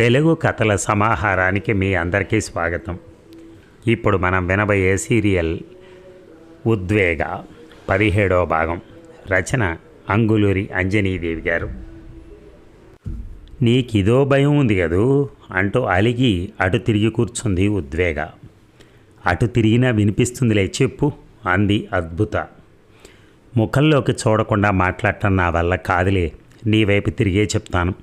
తెలుగు కథల సమాహారానికి మీ అందరికీ స్వాగతం. ఇప్పుడు మనం వినబోయే సీరియల్ ఉద్వేగ పదిహేడవ భాగం. రచన అంగులూరి అంజనీదేవి గారు. నీకిదో భయం ఉంది కదూ? అంటూ అలిగి అటు తిరిగి కూర్చుంది ఉద్వేగ. అటు తిరిగినా వినిపిస్తుందిలే చెప్పు అంది అద్భుత. ముఖంలోకి చూడకుండా మాట్లాడటం నా వల్ల కాదులే నీ వైపు తిరిగే చెప్తాను.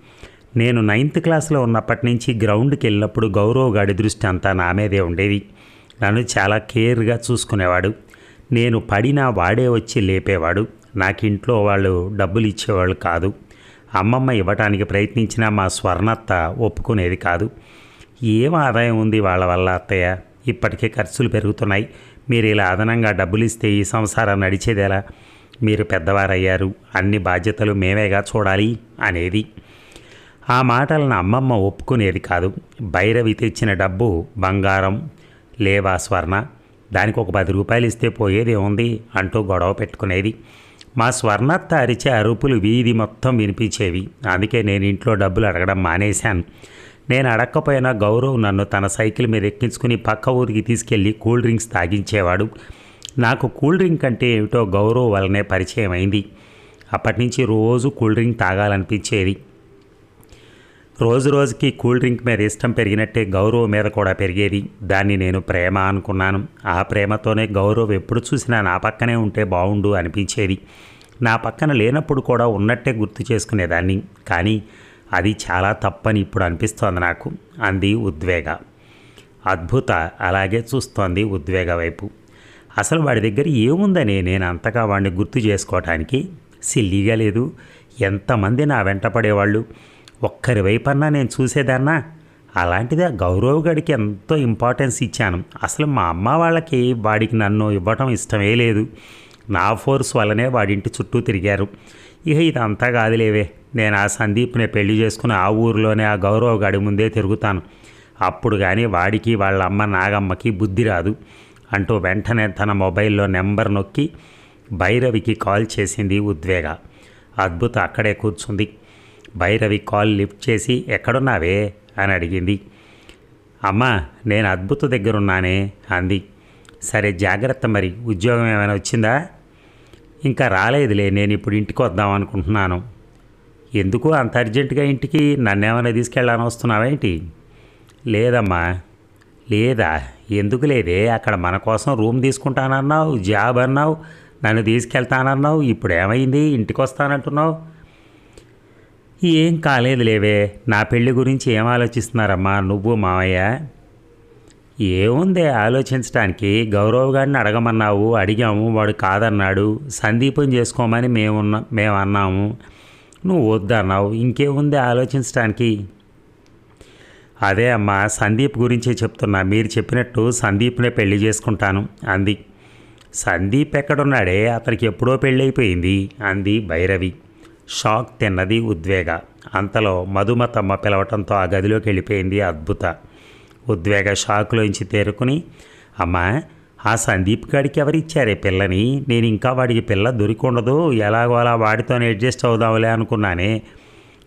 నేను నైన్త్ క్లాస్లో ఉన్నప్పటి నుంచి గ్రౌండ్కి వెళ్ళినప్పుడు గౌరవ్ గాడి దృష్టి అంతా నా మీదే ఉండేది. నన్ను చాలా కేర్గా చూసుకునేవాడు. నేను పడినా వాడే వచ్చి లేపేవాడు. నాకు ఇంట్లో వాళ్ళు డబ్బులు ఇచ్చేవాళ్ళు కాదు. అమ్మమ్మ ఇవ్వటానికి ప్రయత్నించినా మా స్వర్ణత్త ఒప్పుకునేది కాదు. ఏం ఆదాయం ఉంది వాళ్ళ వల్ల అత్తయ్య? ఇప్పటికే ఖర్చులు పెరుగుతున్నాయి. మీరు ఇలా అదనంగా డబ్బులు ఇస్తే ఈ సంసారం నడిచేదేలా? మీరు పెద్దవారయ్యారు. అన్ని బాధ్యతలు మేమేగా చూడాలి? అనేది. ఆ మాటలను అమ్మమ్మ ఒప్పుకునేది కాదు. భైరవి తెచ్చిన డబ్బు బంగారం లేవా స్వర్ణ దానికి ఒక పది రూపాయలు ఇస్తే పోయేది ఉంది అంటూ గొడవ పెట్టుకునేది. మా స్వర్ణత్త అరిచే అరుపులు వీధి మొత్తం వినిపించేవి. అందుకే నేను ఇంట్లో డబ్బులు అడగడం మానేశాను. నేను అడగకపోయినా గౌరవ్ నన్ను తన సైకిల్ మీద ఎక్కించుకుని పక్క ఊరికి తీసుకెళ్ళి కూల్ డ్రింక్స్ తాగించేవాడు. నాకు కూల్ డ్రింక్ అంటే ఏమిటో గౌరవ్ వల్లనే పరిచయం అయింది అప్పటి నుంచి రోజు కూల్ డ్రింక్ తాగాలనిపించేది. రోజు రోజుకి కూల్ డ్రింక్ మీద ఇష్టం పెరిగినట్టే గౌరవ్ మీద కూడా పెరిగేది. దాన్ని నేను ప్రేమ అనుకున్నాను. ఆ ప్రేమతోనే గౌరవ్ ఎప్పుడు చూసినా నా పక్కనే ఉంటే బాగుండు అనిపించేది. నా పక్కన లేనప్పుడు కూడా ఉన్నట్టే గుర్తు చేసుకునేదాన్ని. కానీ అది చాలా తప్పని ఇప్పుడు అనిపిస్తోంది నాకు. అంది ఉద్వేగ. అద్భుత. అలాగే చూస్తోంది ఉద్వేగ వైపు. అసలు వాడి దగ్గర ఏముందని నేను అంతగా వాడిని గుర్తు చేసుకోవటానికి సిల్లీగా లేదు. ఎంతమంది నా వెంట పడేవాళ్ళు? ఒక్కరి వైపన్నా నేను చూసేదన్నా. అలాంటిది ఆ గౌరవ్ గడికి ఎంతో ఇంపార్టెన్స్ ఇచ్చాను. అసలు మా అమ్మ వాళ్ళకి వాడికి నన్ను ఇవ్వటం ఇష్టమే లేదు. నా ఫోర్స్ వల్లనే వాడింటి చుట్టూ తిరిగారు. ఇక ఇదంతా కాదులేవే. నేను ఆ సందీప్ని పెళ్ళి చేసుకుని ఆ ఊరిలోనే ఆ గౌరవ గడి ముందే తిరుగుతాను. అప్పుడు కానీ వాడికి వాళ్ళ అమ్మ నాగమ్మకి బుద్ధి రాదు. అంటూ వెంటనే తన మొబైల్లో నెంబర్ నొక్కి భైరవికి కాల్ చేసింది ఉద్వేగ. అద్భుత అక్కడే కూర్చుంది. భైరవి కాల్ లిఫ్ట్ చేసి ఎక్కడున్నావే? అని అడిగింది. అమ్మా నేను అద్భుత దగ్గరున్నానే అంది. సరే జాగ్రత్త మరి ఉద్యోగం ఏమైనా వచ్చిందా? ఇంకా రాలేదులే నేను ఇప్పుడు ఇంటికి వద్దాం అనుకుంటున్నాను. ఎందుకు? అంత అర్జెంటుగా ఇంటికి నన్నేమైనా తీసుకెళ్ళాలని వస్తున్నావా ఏంటి? లేదమ్మా. లేదా? ఎందుకు లేదే? అక్కడ మన కోసం రూమ్ తీసుకుంటానన్నావు జాబ్ అన్నావు నన్ను తీసుకెళ్తానన్నావు ఇప్పుడు ఏమైంది ఇంటికి వస్తానంటున్నావు. ఏం కాలేదు లేవే నా పెళ్ళి గురించి ఏం ఆలోచిస్తున్నారమ్మా నువ్వు మావయ్య? ఏముంది ఆలోచించడానికి గౌరవ్ గారిని అడగమన్నావు అడిగాము వాడు కాదన్నాడు. సందీపం చేసుకోమని మేమున్న మేము అన్నాము నువ్వు వద్దన్నావు ఇంకేముంది ఆలోచించడానికి అదే అమ్మా సందీప్ గురించే చెప్తున్నా. మీరు చెప్పినట్టు సందీప్నే పెళ్ళి చేసుకుంటాను అంది. సందీప్ ఎక్కడున్నాడే? అతనికి ఎప్పుడో పెళ్ళైపోయింది అంది భైరవి. షాక్ తిన్నది ఉద్వేగ. అంతలో మధుమతమ్మ పిలవటంతో ఆ గదిలోకి వెళ్ళిపోయింది అద్భుత. ఉద్వేగ షాక్లోంచి తేరుకుని అమ్మా ఆ సందీప్ గాడికి ఎవరిచ్చారే పిల్లని? నేను ఇంకా వాడికి పిల్ల దొరికుండదు. ఎలాగో అలా వాడితోనే అడ్జస్ట్ అవుదాంలే అనుకున్నానే.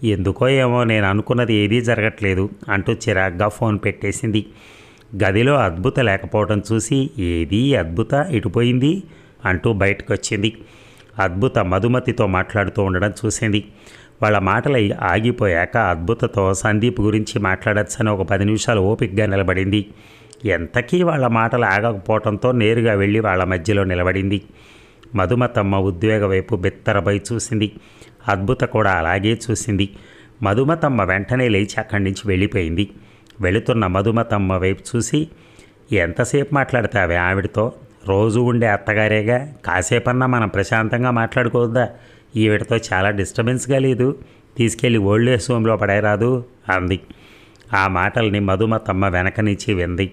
ఎందుకో ఏమో నేను అనుకున్నది ఏదీ జరగట్లేదు అంటూ చిరాగ్గా ఫోన్ పెట్టేసింది. గదిలో అద్భుత లేకపోవడం చూసి ఏదీ అద్భుత? ఇటుపోయింది అంటూ బయటకు వచ్చింది అద్భుత మధుమతితో మాట్లాడుతూ ఉండడం చూసింది. వాళ్ళ మాటలు ఆగిపోయాక అద్భుతతో సందీప్ గురించి మాట్లాడచ్చని ఒక పది నిమిషాలు ఓపికగా నిలబడింది. ఎంతకీ వాళ్ళ మాటలు ఆగకపోవడంతో నేరుగా వెళ్ళి వాళ్ళ మధ్యలో నిలబడింది. మధుమతమ్మ ఉద్వేగ వైపు బిత్తరపై చూసింది. అద్భుత కూడా అలాగే చూసింది. మధుమతమ్మ వెంటనే లేచి అక్కడి నుంచి వెళ్ళిపోయింది. వెళుతున్న మధుమతమ్మ వైపు చూసి ఎంతసేపు మాట్లాడతావే ఆవిడతో? రోజు ఉండే అత్తగారేగా కాసేపన్నా మనం ప్రశాంతంగా మాట్లాడుకోవద్దా? ఈవిడతో చాలా డిస్టర్బెన్స్గా లేదు తీసుకెళ్ళి ఓల్డ్ ఏజ్ హోమ్లో పడేరాదు అంది. ఆ మాటల్ని మధుమతమ్మ వెనక నుంచి వింది.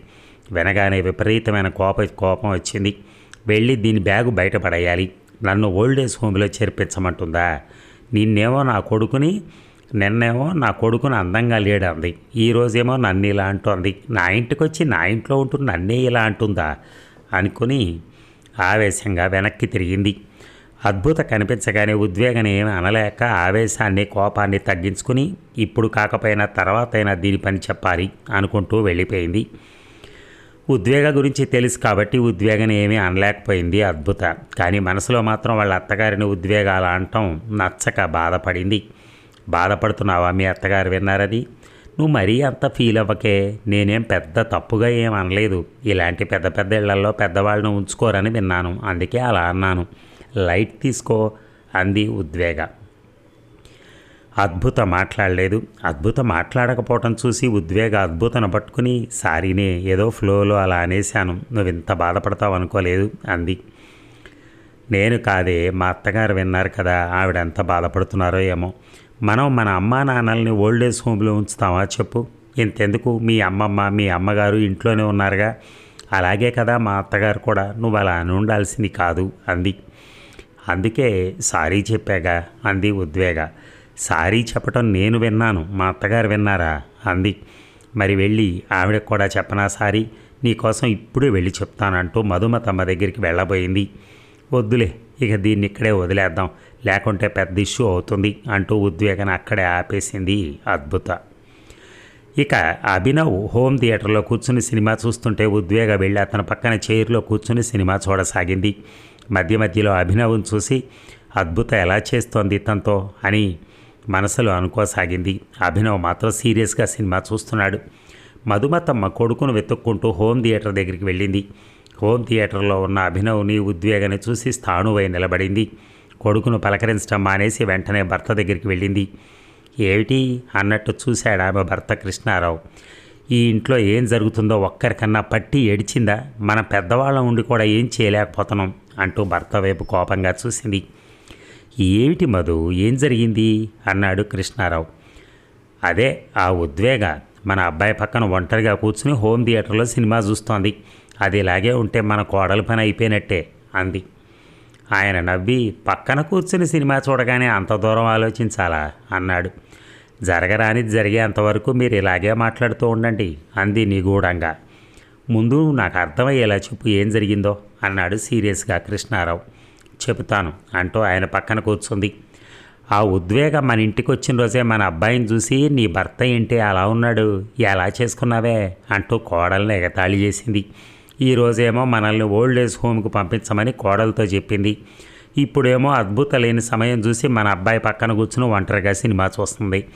వినగానే విపరీతమైన కోప కోపం వచ్చింది. వెళ్ళి దీని బ్యాగు బయటపడేయాలి నన్ను ఓల్డ్ ఏజ్ హోమ్లో చేర్పించమంటుందా? నిన్నేమో నా కొడుకుని నిన్నేమో నా కొడుకుని అందంగా లేడంది ఈరోజేమో నన్ను ఇలా అంటోంది. నా ఇంటికి వచ్చి నా ఇంట్లో ఉంటూ నన్నే ఇలా అంటుందా? అనుకుని ఆవేశంగా వెనక్కి తిరిగింది. అద్భుత కనిపించగానే ఉద్వేగం ఏమి అనలేక ఆవేశాన్ని కోపాన్ని తగ్గించుకుని ఇప్పుడు కాకపోయినా తర్వాతైనా దీని పని చెప్పాలి అనుకుంటూ వెళ్ళిపోయింది. ఉద్వేగ గురించి తెలుసు కాబట్టి ఉద్వేగం ఏమీ అనలేకపోయింది అద్భుత. కానీ మనసులో మాత్రం వాళ్ళ అత్తగారిని ఉద్వేగాలు అనటం నచ్చక బాధపడింది. బాధపడుతున్నావా మీ అత్తగారు విన్నారది? నువ్వు మరీ అంత ఫీల్ అవ్వకే నేనేం పెద్ద తప్పుగా ఏం అనలేదు. ఇలాంటి పెద్ద పెద్ద ఇళ్ళలో పెద్దవాళ్ళని ఉంచుకోరని విన్నాను. అందుకే అలా అన్నాను. లైట్ తీసుకో అంది ఉద్వేగ. అద్భుత మాట్లాడలేదు. అద్భుత మాట్లాడకపోవటం చూసి ఉద్వేగ అద్భుతను పట్టుకుని సారీనే ఏదో ఫ్లోలో అలా అనేశాను. నువ్వు ఇంత బాధపడతావు అనుకోలేదు అంది. నేను కాదే మా అత్తగారు విన్నారు కదా ఆవిడ ఎంత బాధపడుతున్నారో ఏమో. మనం మన అమ్మా నాన్నల్ని ఓల్డేజ్ హోమ్లో ఉంచుతామా చెప్పు. ఇంతెందుకు మీ అమ్మమ్మ మీ అమ్మగారు ఇంట్లోనే ఉన్నారుగా? అలాగే కదా మా అత్తగారు కూడా. నువ్వు అలా అని ఉండాల్సింది కాదు అంది. అందుకే సారీ చెప్పాగా అంది ఉద్వేగ. సారీ చెప్పటం నేను విన్నాను. మా అత్తగారు విన్నారా? అంది. మరి వెళ్ళి ఆవిడకు కూడా చెప్పనా సారీ? నీకోసం ఇప్పుడు వెళ్ళి చెప్తానంటూ తమ దగ్గరికి వెళ్ళబోయింది. వద్దులే ఇక దీన్ని ఇక్కడే వదిలేద్దాం. లేకుంటే పెద్ద ఇష్యూ అవుతుంది అంటూ ఉద్వేగన అక్కడే ఆపేసింది అద్భుత. ఇక అభినవ్ హోమ్ థియేటర్లో కూర్చుని సినిమా చూస్తుంటే ఉద్వేగ వెళ్ళి అతని పక్కన చైర్లో కూర్చుని సినిమా చూడసాగింది. మధ్య మధ్యలో అభినవ్ని చూసి అద్భుత ఎలా చేస్తోంది తనతో అని మనసులో అనుకోసాగింది. అభినవ్ మాత్రం సీరియస్గా సినిమా చూస్తున్నాడు. మధుమతమ్మ కొడుకును వెతుక్కుంటూ హోమ్ థియేటర్ దగ్గరికి వెళ్ళింది. హోమ్ థియేటర్లో ఉన్న అభినవ్ని ఉద్వేగాన్ని చూసి స్థాణువై నిలబడింది. కొడుకును పలకరించడం మానేసి వెంటనే భర్త దగ్గరికి వెళ్ళింది. ఏమిటి? అన్నట్టు చూశాడు ఆమె భర్త కృష్ణారావు. ఈ ఇంట్లో ఏం జరుగుతుందో ఒక్కరికన్నా పట్టి ఏడిచిందా? మన పెద్దవాళ్ళం ఉండి కూడా ఏం చేయలేకపోతున్నాం అంటూ భర్త వైపు కోపంగా చూసింది. ఏమిటి మధు? ఏం జరిగింది? అన్నాడు కృష్ణారావు. అదే ఆ ఉద్వేగ. మన అబ్బాయి పక్కన ఒంటరిగా కూర్చుని హోమ్ థియేటర్లో సినిమా చూస్తోంది. అది ఇలాగే ఉంటే మన కోడల పని అయిపోయినట్టే అంది. ఆయన నవ్వి పక్కన కూర్చుని సినిమా చూడగానే అంత దూరం ఆలోచించాలా? అన్నాడు. జరగరానిది జరిగేంతవరకు మీరు ఇలాగే మాట్లాడుతూ ఉండండి అంది నిగూఢంగా. ముందు నాకు అర్థమయ్యేలా చెప్పు ఏం జరిగిందో అన్నాడు సీరియస్గా కృష్ణారావు. చెబుతాను అంటూ ఆయన పక్కన కూర్చుంది. ఆ ఉద్వేగం మన ఇంటికి వచ్చిన రోజే మన అబ్బాయిని చూసి నీ భర్త ఏంటి అలా ఉన్నాడు ఎలా చేసుకున్నావే? అంటూ కోడల్ని ఎగతాళి చేసింది. ఈరోజేమో మనల్ని ఓల్డ్ ఏజ్ హోమ్కి పంపించమని కోడలతో చెప్పింది. ఇప్పుడేమో అద్భుత లేని సమయం చూసి మన అబ్బాయి పక్కన కూర్చుని ఒంటరిగా సినిమా చూస్తుంది.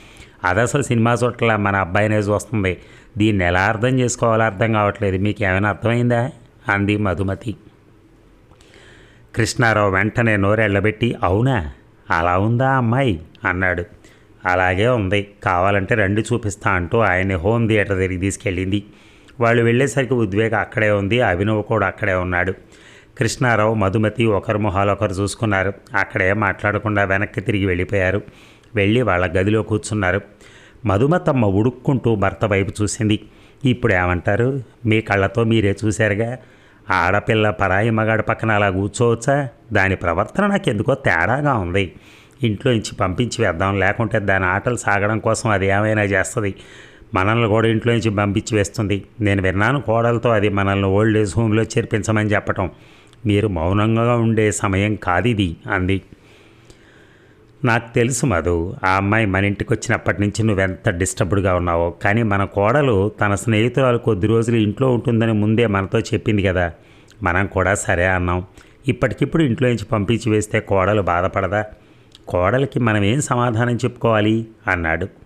అది అసలు సినిమా చూడట్లా మన అబ్బాయినే చూస్తుంది దీన్ని ఎలా అర్థం చేసుకోవాలో అర్థం కావట్లేదు. మీకు ఏమైనా అర్థమైందా? అంది మధుమతి. కృష్ణారావు వెంటనే నోరెళ్ళబెట్టి అవునా? అలా ఉందా అమ్మాయి? అన్నాడు. అలాగే ఉంది. కావాలంటే రండి చూపిస్తా అంటూ ఆయన్ని హోమ్ థియేటర్ దగ్గరికి తీసుకెళ్ళింది. వాళ్ళు వెళ్ళేసరికి ఉద్వేగ అక్కడే ఉంది అభినవ్ కూడా అక్కడే ఉన్నాడు. కృష్ణారావు మధుమతి ఒకరు మొహాలు ఒకరు చూసుకున్నారు. అక్కడే మాట్లాడకుండా వెనక్కి తిరిగి వెళ్ళిపోయారు. వెళ్ళి వాళ్ళ గదిలో కూర్చున్నారు. మధుమతమ్మ ఉడుక్కుంటూ భర్త వైపు చూసింది. ఇప్పుడు ఏమంటారు? మీ కళ్ళతో మీరే చూశారుగా. ఆడపిల్ల పరాయి మగాడి పక్కన అలా కూర్చోవచ్చా? దాని ప్రవర్తన నాకు ఎందుకో తేడాగా ఉంది. ఇంట్లో నుంచి పంపించి వేద్దాం లేకుంటే దాని ఆటలు సాగడం కోసం అది ఏమైనా చేస్తుంది. మనల్ని కూడా ఇంట్లో నుంచి పంపించి వేస్తుంది. నేను విన్నాను కోడలతో అది మనల్ని ఓల్డ్ ఏజ్ హోమ్లో చేర్పించమని చెప్పటం. మీరు మౌనంగా ఉండే సమయం కాదు ఇది అంది. నాకు తెలుసు మధు ఆ అమ్మాయి మన ఇంటికి వచ్చినప్పటి నుంచి నువ్వెంత డిస్టర్బ్డ్గా ఉన్నావో కానీ మన కోడలు తన స్నేహితురాలు కొద్ది రోజులు ఇంట్లో ఉంటుందని ముందే మనతో చెప్పింది కదా. మనం కూడా సరే అన్నాం. ఇప్పటికిప్పుడు ఇంట్లో నుంచి పంపించి వేస్తే కోడలు బాధపడదా? కోడలికి మనం ఏం సమాధానం చెప్పుకోవాలి? అన్నాడు.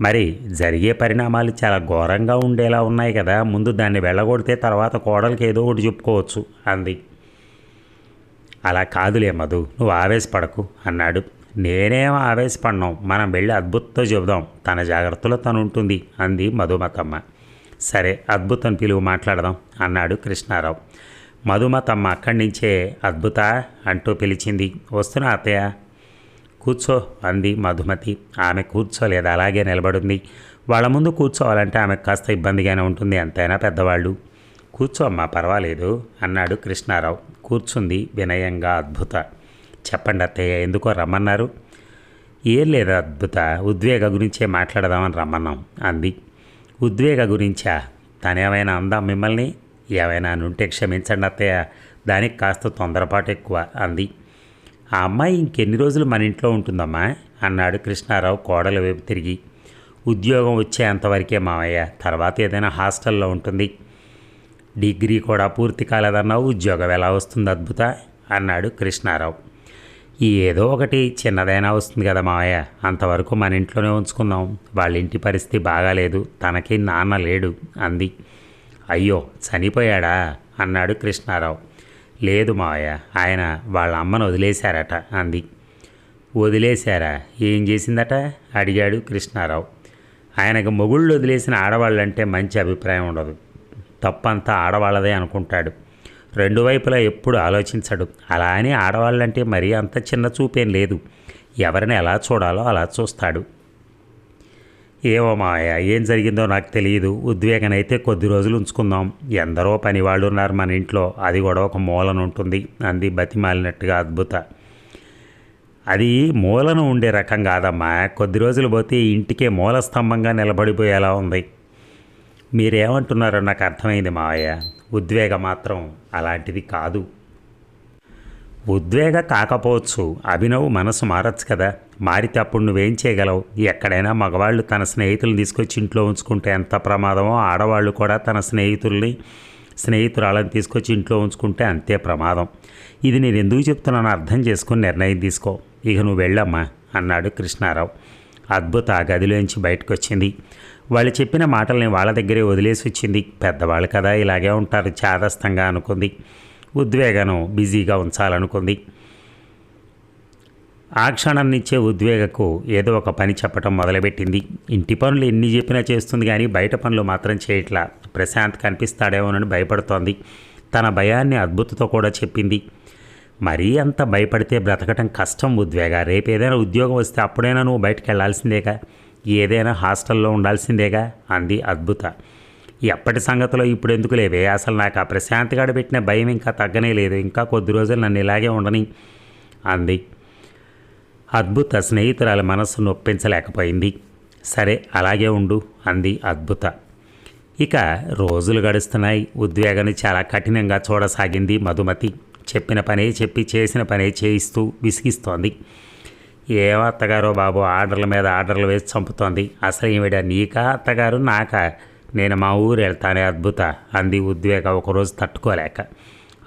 మరి జరిగే పరిణామాలు చాలా ఘోరంగా ఉండేలా ఉన్నాయి కదా. ముందు దాన్ని వెళ్ళగొడితే తర్వాత కోడలికి ఏదో ఒకటి చెప్పుకోవచ్చు అంది. అలా కాదులే మధు నువ్వు ఆవేశపడకు అన్నాడు. నేనేం ఆవేశపడినాం మనం వెళ్ళి అద్భుతంతో చెబుదాం తన జాగ్రత్తలో తను ఉంటుంది అంది మధుమతమ్మ. సరే అద్భుతం పిలువు మాట్లాడదాం అన్నాడు కృష్ణారావు. మధుమతమ్మ అక్కడి నుంచే అద్భుత అంటూ పిలిచింది. వస్తున్నా అత్తయ్య. కూర్చో అంది మధుమతి. ఆమె కూర్చోలేదు అలాగే నిలబడింది. వాళ్ళ ముందు కూర్చోవాలంటే ఆమెకు కాస్త ఇబ్బందిగానే ఉంటుంది ఎంతైనా పెద్దవాళ్ళు. కూర్చో అమ్మా పర్వాలేదు అన్నాడు కృష్ణారావు. కూర్చుంది వినయంగా అద్భుత. చెప్పండి అత్తయ్య ఎందుకో రమ్మన్నారు? ఏం లేదు అద్భుత ఉద్వేగ గురించే మాట్లాడదామని రమ్మన్నాం అంది. ఉద్వేగ గురించా? తనేమైనా అందాం మిమ్మల్ని? ఏమైనా నుంటే క్షమించండి అత్తయ్య దానికి కాస్త తొందరపాటు ఎక్కువ అంది. ఆ అమ్మాయి ఇంకెన్ని రోజులు మన ఇంట్లో ఉంటుందమ్మా? అన్నాడు కృష్ణారావు కోడల వైపు తిరిగి. ఉద్యోగం వచ్చేంతవరకే మావయ్య తర్వాత ఏదైనా హాస్టల్లో ఉంటుంది. డిగ్రీ కూడా పూర్తి కాలేదన్నావు ఉద్యోగం ఎలా వస్తుంది అద్భుత? అన్నాడు కృష్ణారావు. ఏదో ఒకటి చిన్నదైనా వస్తుంది కదా మావయ్య అంతవరకు మన ఇంట్లోనే ఉంచుకుందాం. వాళ్ళ ఇంటి పరిస్థితి బాగాలేదు తనకి నాన్న లేడు అంది. అయ్యో చనిపోయాడా? అన్నాడు కృష్ణారావు. లేదు మావయ్య ఆయన వాళ్ళ అమ్మను వదిలేశారట అంది. వదిలేశారా? ఏం చేసిందట? అడిగాడు కృష్ణారావు. ఆయనకు మొగుళ్ళు వదిలేసిన ఆడవాళ్ళంటే మంచి అభిప్రాయం ఉండదు. తప్పంతా ఆడవాళ్ళదే అనుకుంటాడు. రెండు వైపులా ఎప్పుడు ఆలోచించడు. అలా అని ఆడవాళ్ళంటే మరీ అంత చిన్న చూపేం లేదు. ఎవరిని ఎలా చూడాలో అలా చూస్తాడు. ఏమో మాయ ఏం జరిగిందో నాకు తెలియదు. ఉద్వేగనైతే కొద్ది రోజులు ఉంచుకుందాం. ఎందరో పని వాళ్ళు ఉన్నారు మన ఇంట్లో. అది కూడా ఒక మూలన ఉంటుంది. అంది బతిమాలినట్టుగా అద్భుత. అది మూలను ఉండే రకం కాదమ్మా. కొద్ది రోజులు పోతే ఇంటికే మూల స్తంభంగా నిలబడిపోయేలా ఉంది. మీరేమంటున్నారో నాకు అర్థమైంది మావయ్య. ఉద్వేగం మాత్రం అలాంటిది కాదు. ఉద్వేగ కాకపోవచ్చు. అభినవ్ మనసు మారచ్చు కదా. మారితే అప్పుడు నువ్వేం చేయగలవు? ఎక్కడైనా మగవాళ్ళు తన స్నేహితులను తీసుకొచ్చి ఇంట్లో ఉంచుకుంటే ఎంత ప్రమాదమో ఆడవాళ్ళు కూడా తన స్నేహితుల్ని స్నేహితురాలను తీసుకొచ్చి ఇంట్లో ఉంచుకుంటే అంతే ప్రమాదం. ఇది నేను ఎందుకు చెప్తున్నానో అర్థం చేసుకుని నిర్ణయం తీసుకో. ఇక నువ్వు వెళ్ళమ్మా అన్నాడు కృష్ణారావు. అద్భుత ఆ గదిలోంచి బయటకు వచ్చింది వాళ్ళు చెప్పిన మాటల్ని వాళ్ళ దగ్గరే వదిలేసి వచ్చింది. పెద్దవాళ్ళు కదా ఇలాగే ఉంటారు చాదస్తంగా అనుకుంది. ఉద్వేగను బిజీగా ఉంచాలనుకుంది. ఆ క్షణం నుంచే ఉద్వేగకు ఏదో ఒక పని చెప్పటం మొదలుపెట్టింది. ఇంటి పనులు ఎన్ని చెప్పినా చేస్తుంది కానీ బయట పనులు మాత్రం చేయట్లా. ప్రశాంత్ కనిపిస్తాడేమోనని భయపడుతోంది. తన భయాన్ని అద్భుతతో కూడా చెప్పింది. మరీ అంత భయపడితే బ్రతకటం కష్టం ఉద్వేగ. రేపు ఏదైనా ఉద్యోగం వస్తే అప్పుడైనా నువ్వు బయటకు వెళ్ళాల్సిందేగా ఏదైనా హాస్టల్లో ఉండాల్సిందేగా? అంది అద్భుత. ఎప్పటి సంగతిలో ఇప్పుడు ఎందుకు లేవే? అసలు నాకు ఆ ప్రశాంతిగాడు పెట్టిన భయం ఇంకా తగ్గనే లేదు. ఇంకా కొద్ది రోజులు నన్ను ఇలాగే ఉండని అంది. అద్భుత స్నేహితురాల మనస్సు నొప్పించలేకపోయింది. సరే అలాగే ఉండు అంది అద్భుత. ఇక రోజులు గడుస్తున్నాయి. ఉద్వేగాన్ని చాలా కఠినంగా చూడసాగింది మధుమతి. చెప్పిన పనే చెప్పి చేసిన పనే చేయిస్తూ విసిగిస్తోంది. ఏమో అత్తగారో బాబు ఆర్డర్ల మీద ఆర్డర్లు వేసి చంపుతోంది. అసలు ఈవిడ నీకా అత్తగారు నాకా? నేను మా ఊరు వెళ్తానే అద్భుత అంది ఉద్వేగ ఒకరోజు తట్టుకోలేక.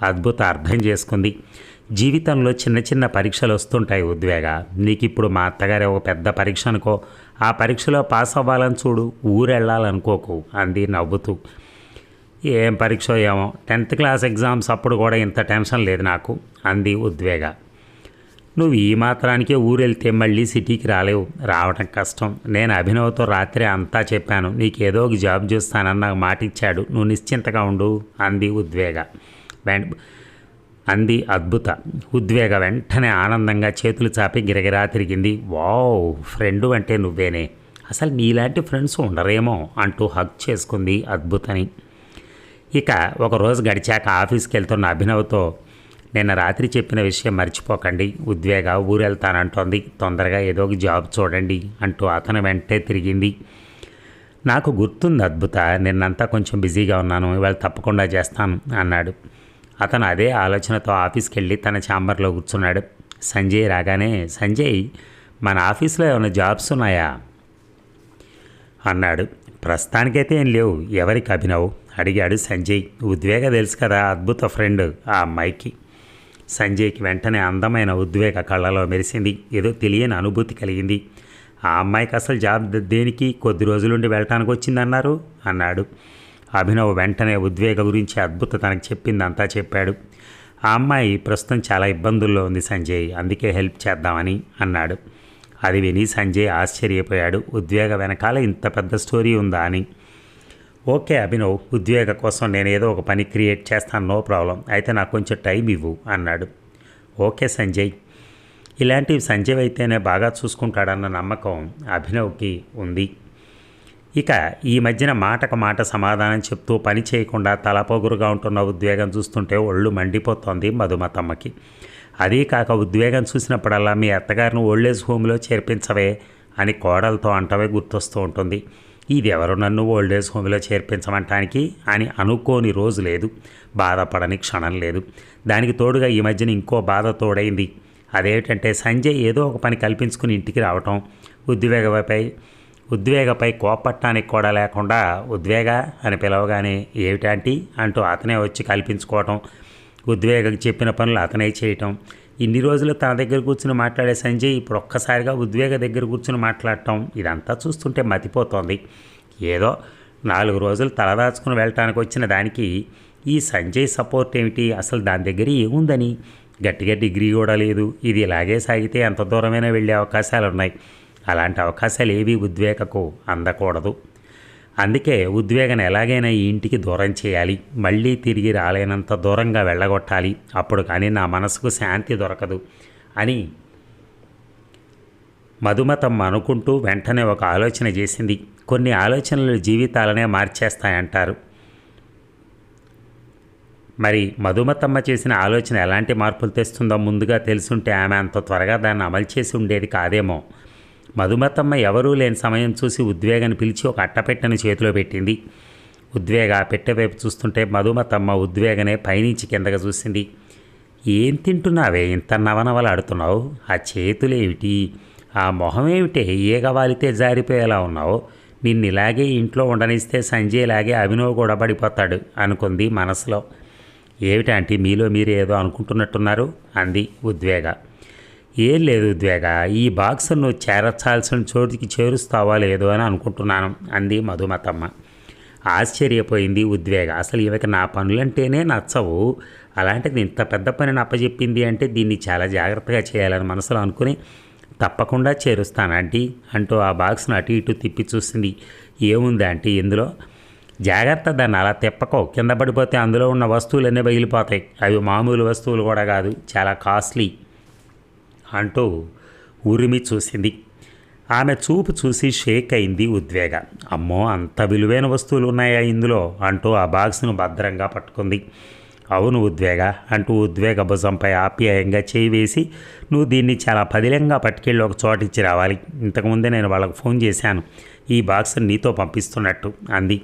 అద్భుత అర్థం చేసుకుంది. జీవితంలో చిన్న చిన్న పరీక్షలు వస్తుంటాయి ఉద్వేగ. నీకు ఇప్పుడు మా అత్తగారి ఒక పెద్ద పరీక్ష అనుకో. ఆ పరీక్షలో పాస్ అవ్వాలని చూడు ఊరెళ్ళాలనుకోకు. అంది నవ్వుతూ. ఏం పరీక్ష ఏమో. టెన్త్ క్లాస్ ఎగ్జామ్స్ అప్పుడు కూడా ఇంత టెన్షన్ లేదు నాకు అంది ఉద్వేగ. నువ్వు ఈ మాత్రానికే ఊరెళ్తే మళ్ళీ సిటీకి రాలేవు. రావటం కష్టం. నేను అభినవ్తో రాత్రి అంతా చెప్పాను నీకు ఏదో ఒక జాబ్ చూస్తానని నాకు మాట ఇచ్చాడు నువ్వు నిశ్చింతగా ఉండు అంది ఉద్వేగ. వెంట అంది అద్భుత. ఉద్వేగ వెంటనే ఆనందంగా చేతులు చాపి గిరగిరా తిరిగింది. వావ్ ఫ్రెండు అంటే నువ్వేనే. అసలు నీలాంటి ఫ్రెండ్స్ ఉండరేమో అంటూ హక్ చేసుకుంది అద్భుతని. ఇక ఒకరోజు గడిచాక ఆఫీస్కి వెళ్తున్న అభినవ్తో నిన్న రాత్రి చెప్పిన విషయం మర్చిపోకండి. ఉద్వేగ ఊరెళ్తానంటోంది. తొందరగా ఏదో ఒక జాబ్ చూడండి అంటూ అతను వెంటే తిరిగింది. నాకు గుర్తుంది అద్భుత. నిన్నంతా కొంచెం బిజీగా ఉన్నాను. ఇవాళ తప్పకుండా చేస్తాను అన్నాడు. అతను అదే ఆలోచనతో ఆఫీస్కి వెళ్ళి తన ఛాంబర్లో కూర్చున్నాడు. సంజయ్ రాగానే సంజయ్ మన ఆఫీస్లో ఏమైనా జాబ్స్ ఉన్నాయా? అన్నాడు. ప్రస్తుతానికైతే ఏం లేవు. ఎవరికి అభినవ్? అడిగాడు సంజయ్. ఉద్వేగ తెలుసు కదా అద్భుత ఫ్రెండ్ ఆ అమ్మాయికి. సంజయ్కి వెంటనే అందమైన ఉద్వేగ కళ్ళలో మెరిసింది. ఏదో తెలియని అనుభూతి కలిగింది. ఆ అమ్మాయికి అసలు జాబ్ దేనికి? కొద్ది రోజులుండి వెళ్ళటానికి వచ్చిందన్నారు అన్నాడు. అభినవ్ వెంటనే ఉద్వేగ గురించి అద్భుత తనకు చెప్పిందంతా చెప్పాడు. ఆ అమ్మాయి ప్రస్తుతం చాలా ఇబ్బందుల్లో ఉంది సంజయ్ అందుకే హెల్ప్ చేద్దామని అన్నాడు. అది విని సంజయ్ ఆశ్చర్యపోయాడు. ఉద్వేగ వెనకాల ఇంత పెద్ద స్టోరీ ఉందా అని. ఓకే అభినవ్ ఉద్వేగ కోసం నేను ఏదో ఒక పని క్రియేట్ చేస్తాను నో ప్రాబ్లం. అయితే నాకు కొంచెం టైం ఇవ్వు అన్నాడు. ఓకే సంజయ్. ఇలాంటివి సంజయ్ అయితేనే బాగా చూసుకుంటాడన్న నమ్మకం అభినవ్కి ఉంది. ఇక ఈ మధ్యన మాటకు మాట సమాధానం చెప్తూ పని చేయకుండా తలపోగురుగా ఉంటున్న ఉద్వేగం చూస్తుంటే ఒళ్ళు మండిపోతోంది మధుమతమ్మకి. అదీ కాక ఉద్వేగం చూసినప్పుడల్లా మీ అత్తగారిని ఓల్డేజ్ హోమ్లో చేర్పించవే అని కోడలతో అంటవే గుర్తొస్తూ ఉంటుంది. ఇది ఎవరు నన్ను ఓల్డేజ్ హోమ్లో చేర్పించమంటానికి అని అనుకోని రోజు లేదు. బాధపడని క్షణం లేదు. దానికి తోడుగా ఈ మధ్యన ఇంకో బాధ తోడైంది. అదేమిటంటే సంజయ్ ఏదో ఒక పని కల్పించుకుని ఇంటికి రావటం ఉద్వేగపై ఉద్వేగపై కోపట్టానికి కూడా లేకుండా ఉద్వేగ అని పిలవగానే ఏమిటాంటి అంటూ అతనే వచ్చి కల్పించుకోవటం ఉద్వేగకు చెప్పిన పనులు అతనే చేయటం. ఇన్ని రోజులు తన దగ్గర కూర్చుని మాట్లాడే సంజయ్ ఇప్పుడు ఒక్కసారిగా ఉద్వేగ దగ్గర కూర్చుని మాట్లాడటం ఇదంతా చూస్తుంటే మతిపోతోంది. ఏదో నాలుగు రోజులు తలదాచుకుని వెళ్ళటానికి వచ్చిన దానికి ఈ సంజయ్ సపోర్ట్ ఏమిటి? అసలు దాని దగ్గర ఏముందని? గట్టిగా డిగ్రీ కూడా లేదు. ఇది ఇలాగే సాగితే ఎంత దూరమైనా వెళ్ళే అవకాశాలు ఉన్నాయి అలాంటి అవకాశాలు ఏవి ఉద్వేగకు అందకూడదు. అందుకే ఉద్వేగం ఎలాగైనా ఈ ఇంటికి దూరం చేయాలి. మళ్ళీ తిరిగి రాలేనంత దూరంగా వెళ్ళగొట్టాలి. అప్పుడు కానీ నా మనసుకు శాంతి దొరకదు అని మధుమతమ్మ అనుకుంటూ వెంటనే ఒక ఆలోచన చేసింది. కొన్ని ఆలోచనలు జీవితాలనే మార్చేస్తాయంటారు. మరి మధుమతమ్మ చేసిన ఆలోచన ఎలాంటి మార్పులు తెస్తుందో ముందుగా తెలుసుంటే ఆమె అంత త్వరగా దాన్ని అమలు చేసి ఉండేది కాదేమో. మధుమతమ్మ ఎవరూ లేని సమయం చూసి ఉద్వేగాన్ని పిలిచి ఒక అట్టపెట్టెను చేతిలో పెట్టింది. ఉద్వేగ ఆ పెట్టె వైపు చూస్తుంటే మధుమతమ్మ ఉద్వేగనే పైనుంచి కిందగా చూసింది. ఏం తింటున్నావే? ఇంత నవనవలాడుతున్నావు. ఆ చేతులేమిటి? ఆ మొహం ఏగవాలితే జారిపోయేలా ఉన్నావు? నిన్ను ఇలాగే ఇంట్లో ఉండనిస్తే సంజయ్ లాగే అభినవ్ కూడా పడిపోతాడు అనుకుంది మనసులో. ఏమిటంటే మీలో మీరు ఏదో అనుకుంటున్నట్టున్నారు? అంది ఉద్వేగ. ఏం లేదు ఉద్వేగ ఈ బాక్సును చేరచాల్సిన చోటుకి చేరుస్తావా లేదో అని అనుకుంటున్నాను అంది మధుమతమ్మ. ఆశ్చర్యపోయింది ఉద్వేగ. అసలు ఈమెకి నా పనులంటేనే నచ్చవు. అలాంటిది ఇంత పెద్ద పనిని అప్పచెప్పింది అంటే దీన్ని చాలా జాగ్రత్తగా చేయాలని మనసులో అనుకుని తప్పకుండా చేరుస్తాను ఆంటీ అంటూ ఆ బాక్స్ను అటు ఇటు తిప్పి చూసింది. ఏముంది ఆంటీ ఇందులో? జాగ్రత్త దాన్ని అలా తిప్పకో. కింద పడిపోతే అందులో ఉన్న వస్తువులన్నీ పగిలిపోతాయి అవి మామూలు వస్తువులు కూడా కాదు చాలా కాస్ట్లీ. అంటూ ఉరిమి చూసింది. ఆమె చూపు చూసి షేక్ అయింది ఉద్వేగ. అమ్మో అంత విలువైన వస్తువులు ఉన్నాయా ఇందులో? అంటూ ఆ బాక్స్ను భద్రంగా పట్టుకుంది. అవును ఉద్వేగ అంటూ ఉద్వేగ భుజంపై ఆప్యాయంగా చేయి వేసి నువ్వు దీన్ని చాలా పదిలంగా పట్టుకెళ్ళి ఒక చోట ఇచ్చి రావాలి. ఇంతకుముందే నేను వాళ్ళకు ఫోన్ చేశాను. ఈ బాక్స్ నీతో పంపిస్తున్నట్టు అంది.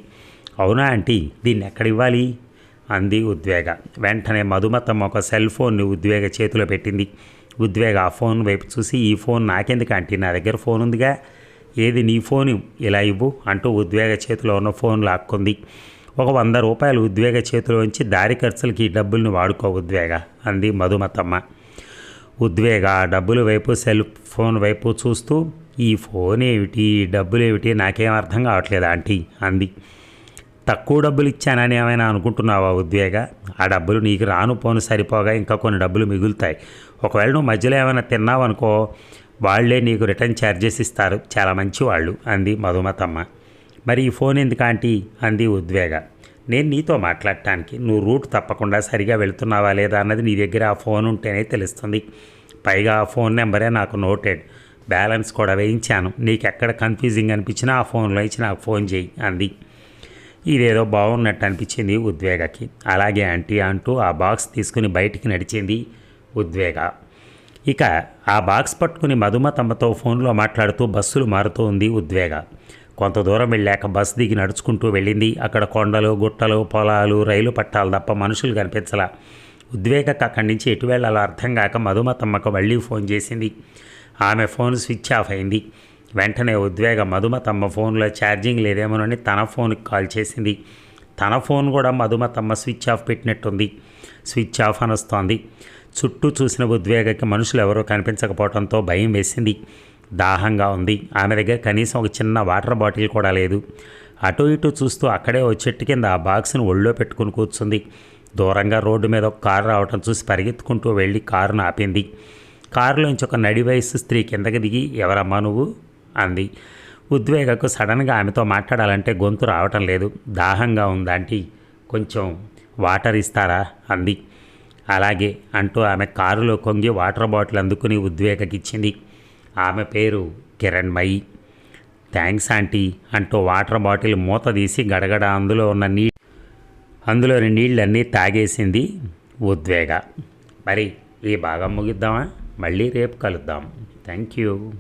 అవునా ఆంటీ దీన్ని ఎక్కడ ఇవ్వాలి? అంది ఉద్వేగ. వెంటనే మధుమతమ్మ ఒక సెల్ ఫోన్ని ఉద్వేగ చేతిలో పెట్టింది. ఉద్వేగ ఆ ఫోన్ వైపు చూసి ఈ ఫోన్ నాకెందుకు ఆంటీ? నా దగ్గర ఫోన్ ఉందిగా. ఏది నీ ఫోన్? ఇలా ఇవ్వు అంటూ ఉద్వేగ చేతిలో ఉన్న ఫోన్ లాక్కుంది. ఒక వంద రూపాయలు ఉద్వేగ చేతిలో ఉంచి దారి ఖర్చులకి ఈ డబ్బుల్ని వాడుకో ఉద్వేగ అంది మధుమతమ్మ. ఉద్వేగ ఆ డబ్బుల వైపు సెల్ ఫోన్ వైపు చూస్తూ ఈ ఫోన్ ఏమిటి? ఈ డబ్బులు ఏమిటి? నాకేం అర్థం కావట్లేదు ఆంటీ అంది. తక్కువ డబ్బులు ఇచ్చానని ఏమైనా అనుకుంటున్నావా ఉద్వేగ? ఆ డబ్బులు నీకు రాను పోను సరిపోగా ఇంకా కొన్ని డబ్బులు మిగులుతాయి. ఒకవేళ నువ్వు మధ్యలో ఏమైనా తిన్నావనుకో వాళ్ళే నీకు రిటర్న్ ఛార్జెస్ ఇస్తారు. చాలా మంచి వాళ్ళు అంది మధుమతమ్మ. మరి ఈ ఫోన్ ఎందుకు ఆంటీ? అంది ఉద్వేగ. నేను నీతో మాట్లాడటానికి. నువ్వు రూట్ తప్పకుండా సరిగా వెళుతున్నావా లేదా అన్నది నీ దగ్గర ఆ ఫోన్ ఉంటేనే తెలుస్తుంది. పైగా ఆ ఫోన్ నెంబరే నాకు నోటెడ్. బ్యాలెన్స్ కూడా వేయించాను. నీకు ఎక్కడ కన్ఫ్యూజింగ్ అనిపించినా ఆ ఫోన్లో ఇచ్చి నాకు ఫోన్ చేయి అంది. ఇదేదో బాగున్నట్టు అనిపించింది ఉద్వేగకి. అలాగే ఆంటీ అంటూ ఆ బాక్స్ తీసుకుని బయటికి నడిచింది. ఉద్వేగ. ఇక ఆ బాక్స్ పట్టుకుని తమతో ఫోన్లో మాట్లాడుతూ బస్సులు మారుతూ ఉంది ఉద్వేగ. కొంత దూరం వెళ్ళాక బస్ దిగి నడుచుకుంటూ వెళ్ళింది. అక్కడ కొండలు గుట్టలు పొలాలు రైలు పట్టాలు తప్ప మనుషులు కనిపించలా. ఉద్వేగక అక్కడి నుంచి ఎటు వెళ్ళాలో అర్థం కాక మధుమ తమ్మకు మళ్ళీ ఫోన్ చేసింది. ఆమె ఫోన్ స్విచ్ ఆఫ్ అయింది. వెంటనే ఉద్వేగ మధుమతమ్మ ఫోన్లో ఛార్జింగ్ లేదేమోనని తన ఫోన్కి కాల్ చేసింది. తన ఫోన్ కూడా మధుమ తమ్మ స్విచ్ ఆఫ్ పెట్టినట్టుంది. స్విచ్ ఆఫ్ అనొస్తోంది. చుట్టూ చూసిన ఉద్వేగకి మనుషులు ఎవరో కనిపించకపోవడంతో భయం వేసింది. దాహంగా ఉంది. ఆమె దగ్గర కనీసం ఒక చిన్న వాటర్ బాటిల్ కూడా లేదు. అటు ఇటు చూస్తూ అక్కడే ఓ చెట్టు కింద ఆ బాక్స్ను ఒళ్ళో పెట్టుకుని కూర్చుంది. దూరంగా రోడ్డు మీద ఒక కారు రావటం చూసి పరిగెత్తుకుంటూ వెళ్ళి కారును ఆపింది. కారులోంచి ఒక నడి వయస్సు స్త్రీ కిందకి దిగి ఎవరమ్మా నువ్వు? అంది. ఉద్వేగకు సడన్గా ఆమెతో మాట్లాడాలంటే గొంతు రావటం లేదు. దాహంగా ఉందాంటీ కొంచెం వాటర్ ఇస్తారా? అంది. అలాగే అంటూ ఆమె కారులో కొంగి వాటర్ బాటిల్ అందుకుని ఉద్వేగకిచ్చింది. ఆమె పేరు కిరణ్మయి థ్యాంక్స్ ఆంటీ అంటూ వాటర్ బాటిల్ మూత తీసి గడగడ అందులో ఉన్న నీ అందులోని నీళ్ళన్నీ తాగేసింది ఉద్వేగ. మరి ఈ భాగం ముగిద్దామా? మళ్ళీ రేపు కలుద్దాం. Thank you